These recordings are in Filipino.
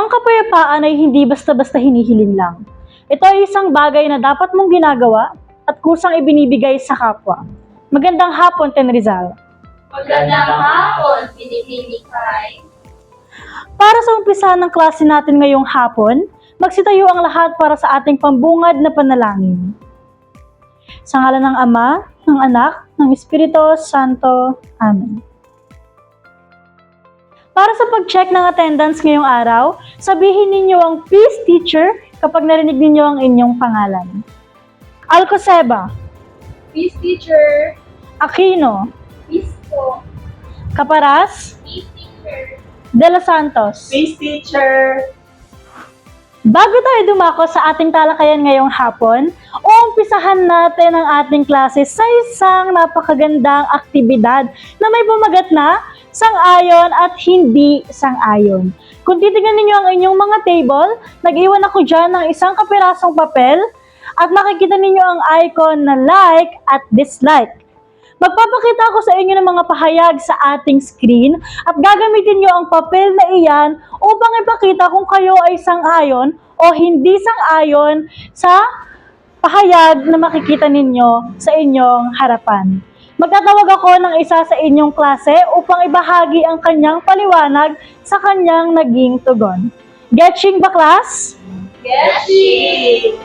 Ang kapayapaan ay hindi basta-basta hinihiling lang. Ito ay isang bagay na dapat mong ginagawa at kusang ibinibigay sa kapwa. Magandang hapon, Ten Rizal. Magandang hapon, Pinipili Kai. Para sa umpisa ng klase natin ngayong hapon, magsitayo ang lahat para sa ating pambungad na panalangin. Sa ngalan ng Ama, ng Anak, ng Espiritu Santo. Amen. Para sa pag-check ng attendance ngayong araw, sabihin ninyo ang Peace Teacher kapag narinig ninyo ang inyong pangalan. Alcoseba, Peace Teacher. Aquino, Peace po. Caparas, Peace Teacher. De Los Santos. Peace teacher. Bago tayo dumako sa ating talakayan ngayong hapon, uumpisahan natin ang ating klase sa isang napakagandang aktibidad na may bumagat na sang-ayon at hindi sang-ayon. Kung titignan ninyo ang inyong mga table, nag-iwan ako dyan ng isang kapirasong papel at makikita ninyo ang icon na like at dislike. Magpapakita ako sa inyo ng mga pahayag sa ating screen at gagamitin nyo ang papel na iyan upang ipakita kung kayo ay sang-ayon o hindi sang-ayon sa pahayag na makikita ninyo sa inyong harapan. Magtatawag ako ng isa sa inyong klase upang ibahagi ang kanyang paliwanag sa kanyang naging tugon. Getching ba class? Geshi!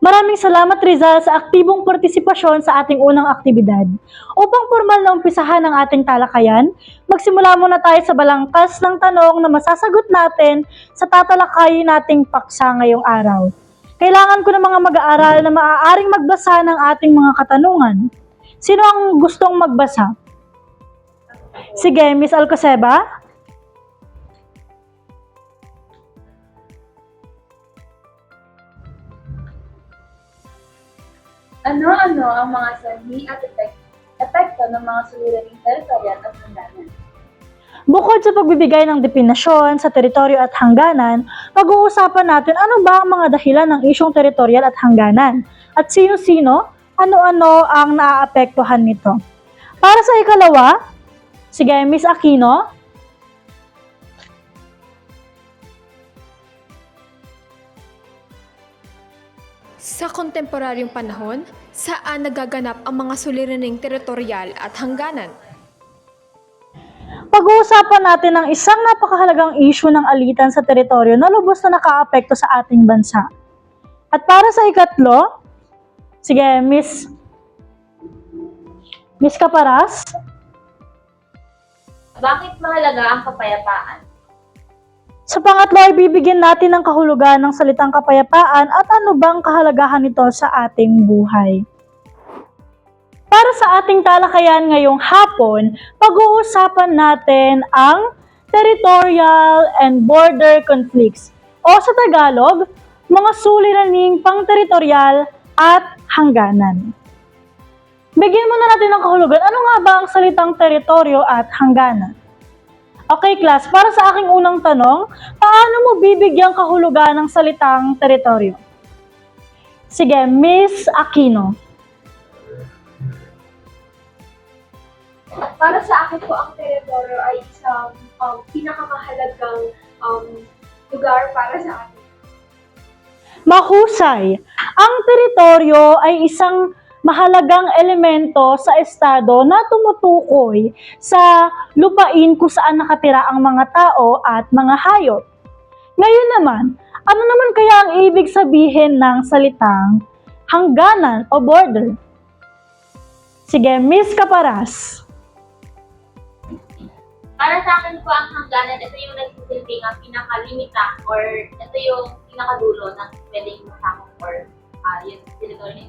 Maraming salamat Rizal sa aktibong partisipasyon sa ating unang aktibidad. Upang formal na umpisahan ang ating talakayan, magsimula muna tayo sa balangkas ng tanong na masasagot natin sa tatalakayin nating paksa ngayong araw. Kailangan ko ng mga mag-aaral na maaaring magbasa ng ating mga katanungan. Sino ang gustong magbasa? Sige, Miss Alcoseba. Ano-ano ang mga sanhi at epek- epekto ng mga suliraning teritorial at hangganan? Bukod sa pagbibigay ng definasyon sa teritoryo at hangganan, pag-uusapan natin ano ba ang mga dahilan ng isyong teritorial at hangganan at sino-sino, ano-ano ang naaapektuhan nito. Para sa ikalawa, sige, Miss Aquino, Sa kontemporaryong panahon, saan nagaganap ang mga suliraning teritorial at hangganan? pag-uusapan natin ang isang napakahalagang issue ng alitan sa teritoryo na lubos na nakaapekto sa ating bansa. At para sa ikatlo, sige, Miss Miss Caparas, Bakit mahalaga ang kapayapaan? Sa pangatlo ay bibigyan natin ng kahulugan ng salitang kapayapaan at ano bang kahalagahan nito sa ating buhay. Para sa ating talakayan ngayong hapon, pag-uusapan natin ang territorial and border conflicts o sa Tagalog, mga suliraning pang-teritorial at hangganan. Bigyan muna natin ng kahulugan, ano nga ba ang salitang teritoryo at hangganan? Okay, class. Para sa aking unang tanong, paano mo bibigyang kahulugan ng salitang teritoryo? Sige, Miss Aquino. Para sa akin po, ang teritoryo ay isang um, pinakamahalagang um, lugar para sa atin. Mahusay. Ang teritoryo ay isang mahalagang elemento sa estado na tumutukoy sa lupain kung saan nakatira ang mga tao at mga hayop. Ngayon naman, ano naman kaya ang ibig sabihin ng salitang hangganan o border? Sige, Miss Caparas. Para sa akin po ang hangganan, ito yung nagsisilbing ang pinakalimita or ito yung pinakadulo ng pwedeng masakop or uh, yung territory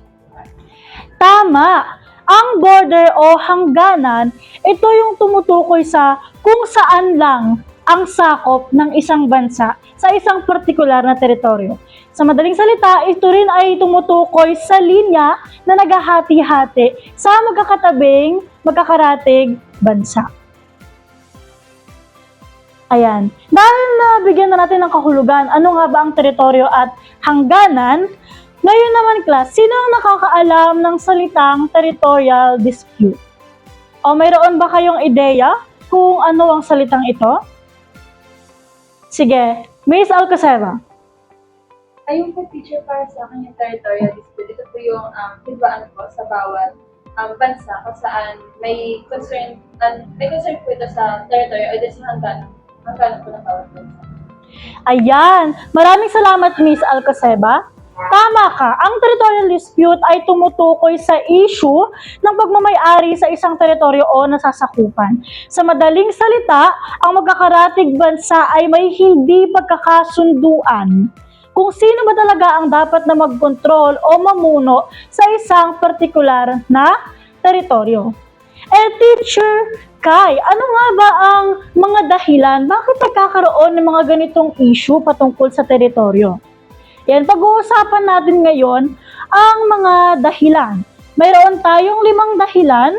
Tama! Ang border o hangganan, ito yung tumutukoy sa kung saan lang ang sakop ng isang bansa sa isang partikular na teritoryo. Sa madaling salita, ito rin ay tumutukoy sa linya na naghahati-hati sa magkakatabing, magkakaratig bansa. Ayan. Dahil na bigyan na natin ng kahulugan, ano nga ba ang teritoryo at hangganan, ngayon naman class, sino ang nakakaalam ng salitang territorial dispute? O mayroon ba kayong ideya kung ano ang salitang ito? Sige, Miss Alcacera. Ayun po, teacher, para sa akin yung territorial dispute. Ito po yung, um, ano po, sa bawat um, bansa kung saan may concern, um, may concern po ito sa territory o sa hangganan, hangganan po ng bawat bansa. Ayan, maraming salamat Miss Alcaceba. Tama ka, ang territorial dispute ay tumutukoy sa issue ng pagmamayari sa isang teritoryo o nasasakupan. Sa madaling salita, ang magkakaratig bansa ay may hindi pagkakasunduan kung sino ba talaga ang dapat na magkontrol o mamuno sa isang partikular na teritoryo. Eh, teacher Kai, ano nga ba ang mga dahilan bakit nagkakaroon ng mga ganitong issue patungkol sa teritoryo? Yan, pag-uusapan natin ngayon ang mga dahilan. Mayroon tayong limang dahilan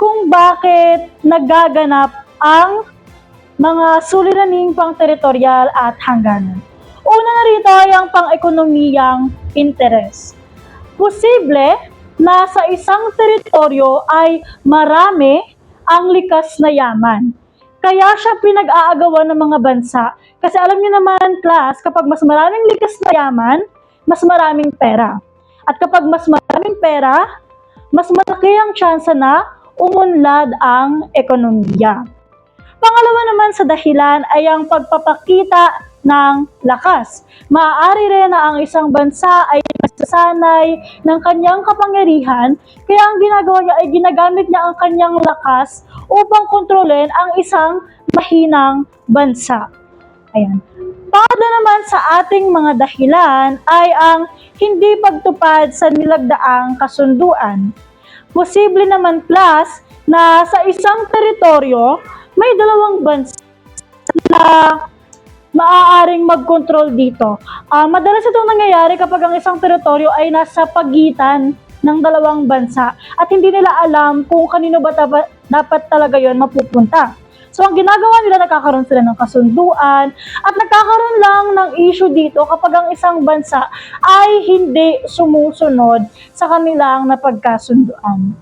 kung bakit nagaganap ang mga suliraning pang teritorial at hangganan. Una na rito ay ang pang-ekonomiyang interes. Posible na sa isang teritoryo ay marami ang likas na yaman. Kaya siya pinag-aagawan ng mga bansa. Kasi alam niyo naman, class, kapag mas maraming likas na yaman, mas maraming pera. At kapag mas maraming pera, mas malaki ang tsansa na umunlad ang ekonomiya. Pangalawa naman sa dahilan ay ang pagpapakita ng lakas. Maaari rin na ang isang bansa ay nasasanay ng kanyang kapangyarihan, kaya ang ginagawa niya ay ginagamit niya ang kanyang lakas upang kontrolin ang isang mahinang bansa. Ayan. Pangatlo naman sa ating mga dahilan ay ang hindi pagtupad sa nilagdaang kasunduan. Posible naman plus na sa isang teritoryo may dalawang bansa na maaaring mag-control dito. Ah, madalas itong nangyayari kapag ang isang teritoryo ay nasa pagitan ng dalawang bansa at hindi nila alam kung kanino ba dapat talaga yon mapupunta. So, ang ginagawa nila, nagkakaroon sila ng kasunduan at nagkakaroon lang ng issue dito kapag ang isang bansa ay hindi sumusunod sa kanilang napagkasunduan.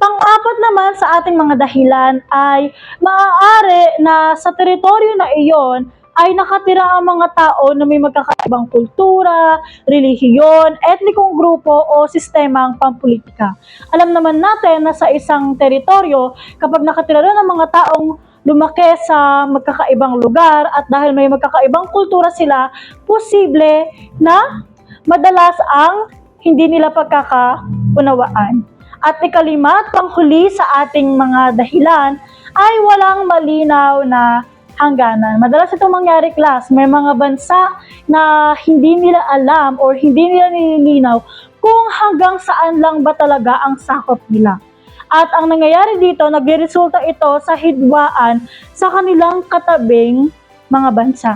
Pang-apat naman sa ating mga dahilan ay maaari na sa teritoryo na iyon ay nakatira ang mga tao na may magkakaibang kultura, relihiyon, etnikong grupo o sistemang pampolitika. Alam naman natin na sa isang teritoryo, kapag nakatira doon ang mga taong lumaki sa magkakaibang lugar at dahil may magkakaibang kultura sila, posible na madalas ang hindi nila pagkakaunawaan. At ikalima at panghuli sa ating mga dahilan ay walang malinaw na hangganan. Madalas itong mangyari class, may mga bansa na hindi nila alam or hindi nila nililinaw kung hanggang saan lang ba talaga ang sakop nila. At ang nangyayari dito, nagresulta ito sa hidwaan sa kanilang katabing mga bansa.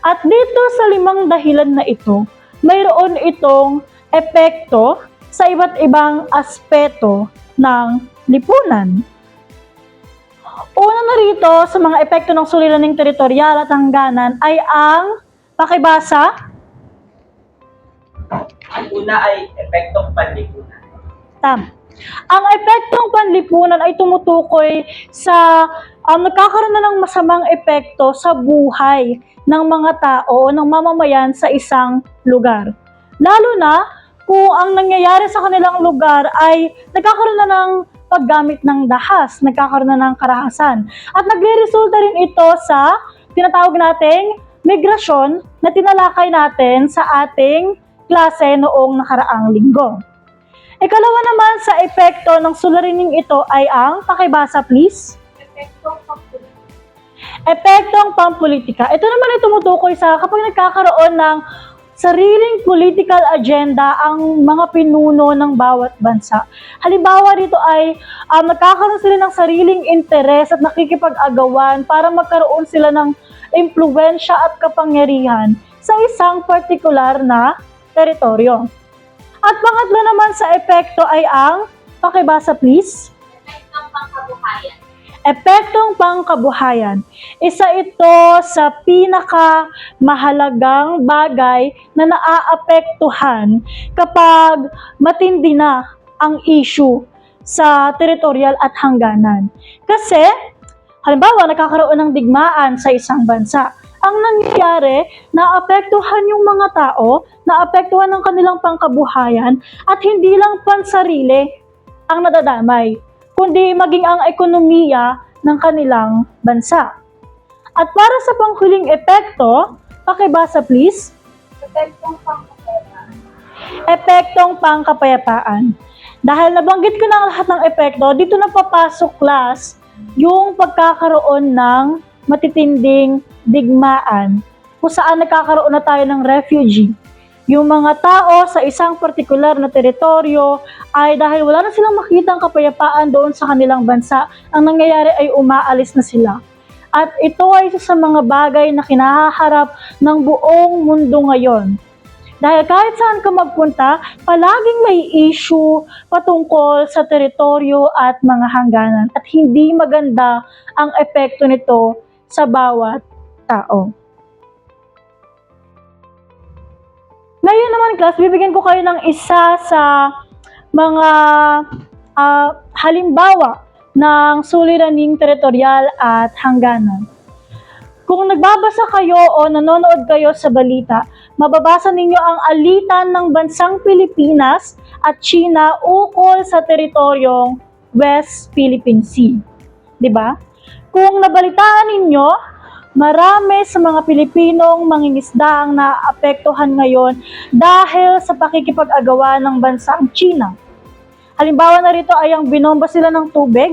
At dito sa limang dahilan na ito, mayroon itong epekto sa iba't ibang aspeto ng lipunan. Una na rito sa mga epekto ng suliraning teritorial at hangganan ay ang pakibasa, Ang una ay epektong panlipunan. Tam. Ang epektong panlipunan ay tumutukoy sa um, nagkakaroon na ng masamang epekto sa buhay ng mga tao o ng mamamayan sa isang lugar. Lalo na kung ang nangyayari sa kanilang lugar ay nagkakaroon na ng paggamit ng dahas, nagkakaroon na ng karahasan. At nagre-resulta rin ito sa tinatawag nating migrasyon na tinalakay natin sa ating klase noong nakaraang linggo. Ikalawa naman sa epekto ng suliraning ito ay ang, pakibasa please. Epektong pangkulit. Epektong pampolitika. Ito naman ay tumutukoy sa kapag nagkakaroon ng sariling political agenda ang mga pinuno ng bawat bansa. Halimbawa rito ay um, nagkakaroon sila ng sariling interes at nakikipag-agawan para magkaroon sila ng impluensya at kapangyarihan sa isang partikular na teritoryo. At pangatlo naman sa epekto ay ang, pakibasa please, Epektong pangkabuhayan. Epektong pangkabuhayan. Isa ito sa pinaka mahalagang bagay na naaapektuhan kapag matindi na ang issue sa teritorial at hangganan. Kasi, halimbawa, nagkakaroon ng digmaan sa isang bansa. Ang nangyayari, naapektuhan yung mga tao, naapektuhan ng kanilang pangkabuhayan, at hindi lang pansarili ang nadadamay kundi maging ang ekonomiya ng kanilang bansa. At para sa panghuling epekto, pakibasa please, Epektong pangkapera. epektong pangkapayapaan. Dahil nabanggit ko na ang lahat ng epekto, dito na papasok class yung pagkakaroon ng matitinding digmaan kung saan nagkakaroon na tayo ng refugee. Yung mga tao sa isang partikular na teritoryo ay dahil wala na silang makitang kapayapaan doon sa kanilang bansa, ang nangyayari ay umaalis na sila. At ito ay isa sa mga bagay na kinahaharap ng buong mundo ngayon. Dahil kahit saan ka magpunta, palaging may issue patungkol sa teritoryo at mga hangganan at hindi maganda ang epekto nito sa bawat tao. Ngayon naman class, bibigyan ko kayo ng isa sa mga ah, halimbawa ng suliraning teritorial at hangganan. Kung nagbabasa kayo o nanonood kayo sa balita, mababasa ninyo ang alitan ng bansang Pilipinas at China ukol sa teritoryong West Philippine Sea. 'Di ba? Kung nabalitaan ninyo, marami sa mga Pilipinong mangingisda ang naapektuhan ngayon dahil sa pakikipag-agawa ng bansang China. Halimbawa na rito ay ang binomba sila ng tubig,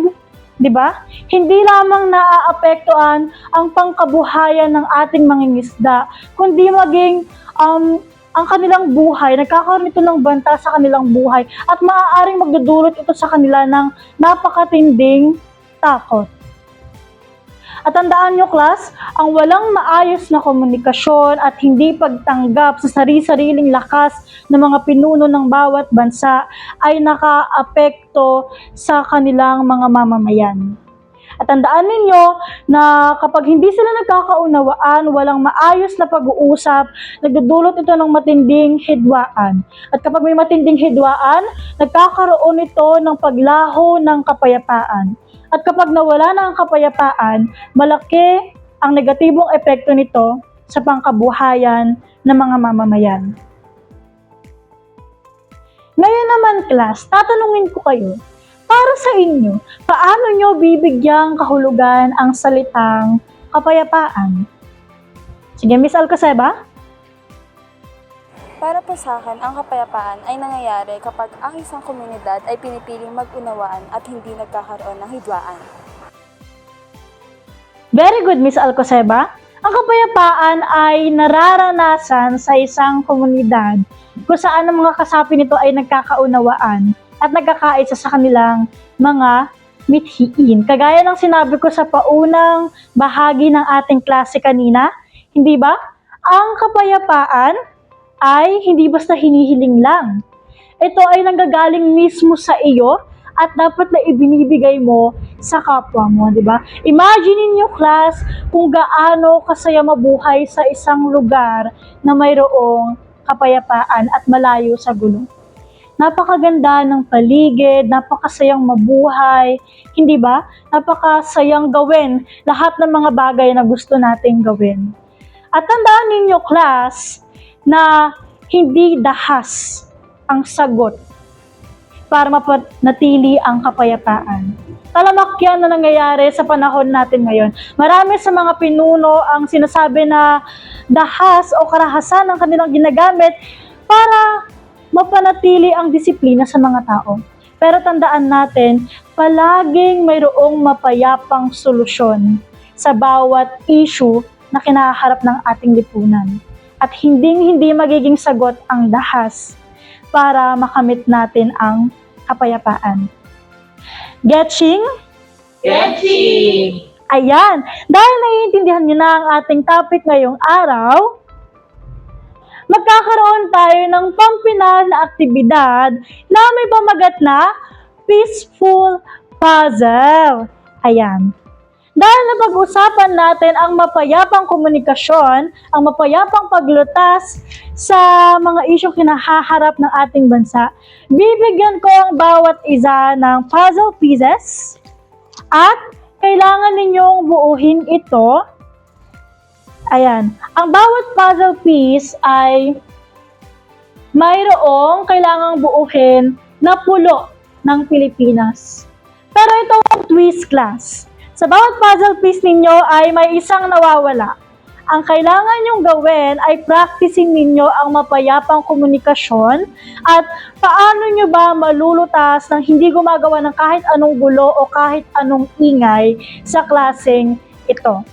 'di ba? Hindi lamang naaapektuhan ang pangkabuhayan ng ating mangingisda, kundi maging um, ang kanilang buhay, nagkakaroon ito ng banta sa kanilang buhay at maaaring magdudulot ito sa kanila ng napakatinding takot. At tandaan nyo, class, ang walang maayos na komunikasyon at hindi pagtanggap sa sarili-sariling lakas ng mga pinuno ng bawat bansa ay nakaapekto sa kanilang mga mamamayan. At tandaan ninyo na kapag hindi sila nagkakaunawaan, walang maayos na pag-uusap, nagdudulot ito ng matinding hidwaan. At kapag may matinding hidwaan, nagkakaroon ito ng paglaho ng kapayapaan. At kapag nawala na ang kapayapaan, malaki ang negatibong epekto nito sa pangkabuhayan ng mga mamamayan. Ngayon naman, class, tatanungin ko kayo, para sa inyo, paano nyo bibigyang kahulugan ang salitang kapayapaan? Sige, Miss Alcaceba? Para po sa akin, ang kapayapaan ay nangyayari kapag ang isang komunidad ay pinipiling mag-unawaan at hindi nagkakaroon ng hidwaan. Very good, Miss Alcaceba. Ang kapayapaan ay nararanasan sa isang komunidad kung saan ang mga kasapi nito ay nagkakaunawaan at nagkakaisa sa kanilang mga mithiin. Kagaya ng sinabi ko sa paunang bahagi ng ating klase kanina, hindi ba? Ang kapayapaan ay hindi basta hinihiling lang. Ito ay nanggagaling mismo sa iyo at dapat na ibinibigay mo sa kapwa mo, di ba? Imagine niyo class kung gaano kasaya mabuhay sa isang lugar na mayroong kapayapaan at malayo sa gulo. Napakaganda ng paligid, napakasayang mabuhay, hindi ba? Napakasayang gawin lahat ng mga bagay na gusto nating gawin. At tandaan ninyo class na hindi dahas ang sagot para mapanatili ang kapayapaan. Talamak yan na nangyayari sa panahon natin ngayon. Marami sa mga pinuno ang sinasabi na dahas o karahasan ang kanilang ginagamit para mapanatili ang disiplina sa mga tao. Pero tandaan natin, palaging mayroong mapayapang solusyon sa bawat issue na kinaharap ng ating lipunan. At hinding-hindi magiging sagot ang dahas para makamit natin ang kapayapaan. Getching? Getching! Ayan, dahil naiintindihan nyo na ang ating topic ngayong araw, magkakaroon tayo ng pampinal na aktibidad na may pamagat na peaceful puzzle. Ayan. Dahil napag-usapan natin ang mapayapang komunikasyon, ang mapayapang paglutas sa mga isyong kinahaharap ng ating bansa, bibigyan ko ang bawat isa ng puzzle pieces at kailangan ninyong buuhin ito. Ayan. Ang bawat puzzle piece ay mayroong kailangang buuhin na pulo ng Pilipinas. Pero ito ang twist class. Sa bawat puzzle piece ninyo ay may isang nawawala. Ang kailangan nyong gawin ay practicing ninyo ang mapayapang komunikasyon at paano nyo ba malulutas ng hindi gumagawa ng kahit anong gulo o kahit anong ingay sa klaseng ito.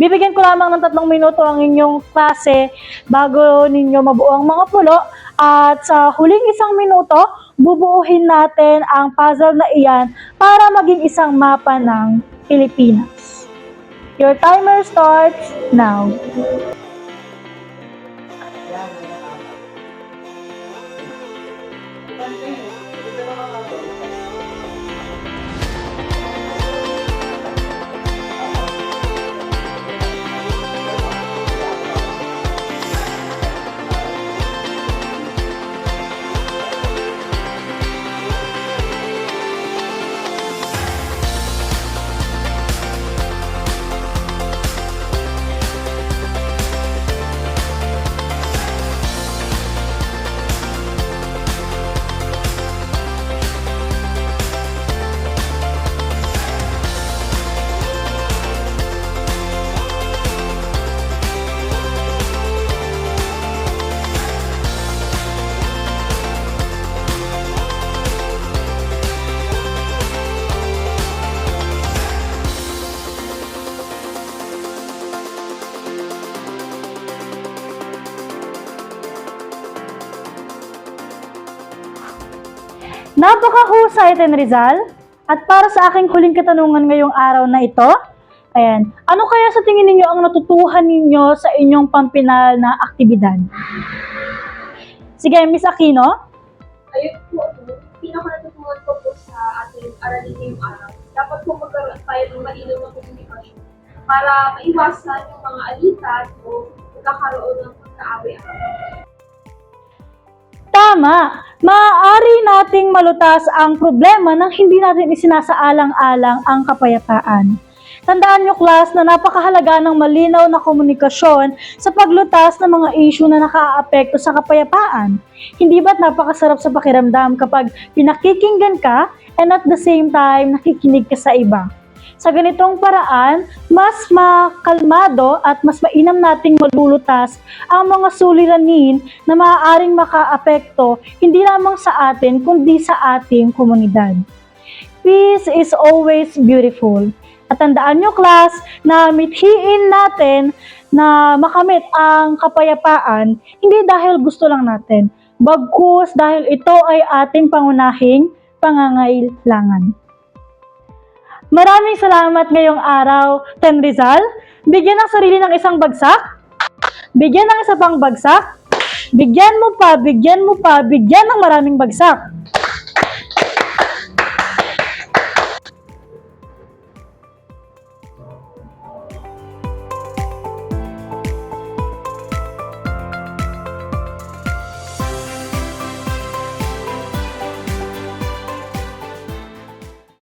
Bibigyan ko lamang ng tatlong minuto ang inyong klase bago ninyo mabuo ang mga pulo at sa huling isang minuto, bubuuhin natin ang puzzle na iyan para maging isang mapa ng Pilipinas. Your timer starts now. Napakahusay, Ten Rizal. At para sa aking huling katanungan ngayong araw na ito, ayan, ano kaya sa tingin ninyo ang natutuhan ninyo sa inyong pampinal na aktibidad? Sige, Miss Aquino. ayun po, ano, pinaka natutunan ko po sa ating aralin ngayong araw. Dapat po magkaroon tayo ng malinaw na komunikasyon para maiwasan yung mga alitan o pagkakaroon ng pagkaaway. Tama! Maaari nating malutas ang problema nang hindi natin isinasaalang-alang ang kapayapaan. Tandaan nyo, class, na napakahalaga ng malinaw na komunikasyon sa paglutas ng mga issue na nakaaapekto sa kapayapaan. Hindi ba't napakasarap sa pakiramdam kapag pinakikinggan ka and at the same time nakikinig ka sa iba? Sa ganitong paraan, mas makalmado at mas mainam nating malulutas ang mga suliranin na maaaring makaapekto hindi lamang sa atin kundi sa ating komunidad. Peace is always beautiful. At tandaan nyo, class, na mithiin natin na makamit ang kapayapaan hindi dahil gusto lang natin, bagkus dahil ito ay ating pangunahing pangangailangan. Maraming salamat ngayong araw, Ten Rizal. Bigyan ng sarili ng isang bagsak. Bigyan ng isa pang bagsak. Bigyan mo pa, bigyan mo pa, bigyan ng maraming bagsak.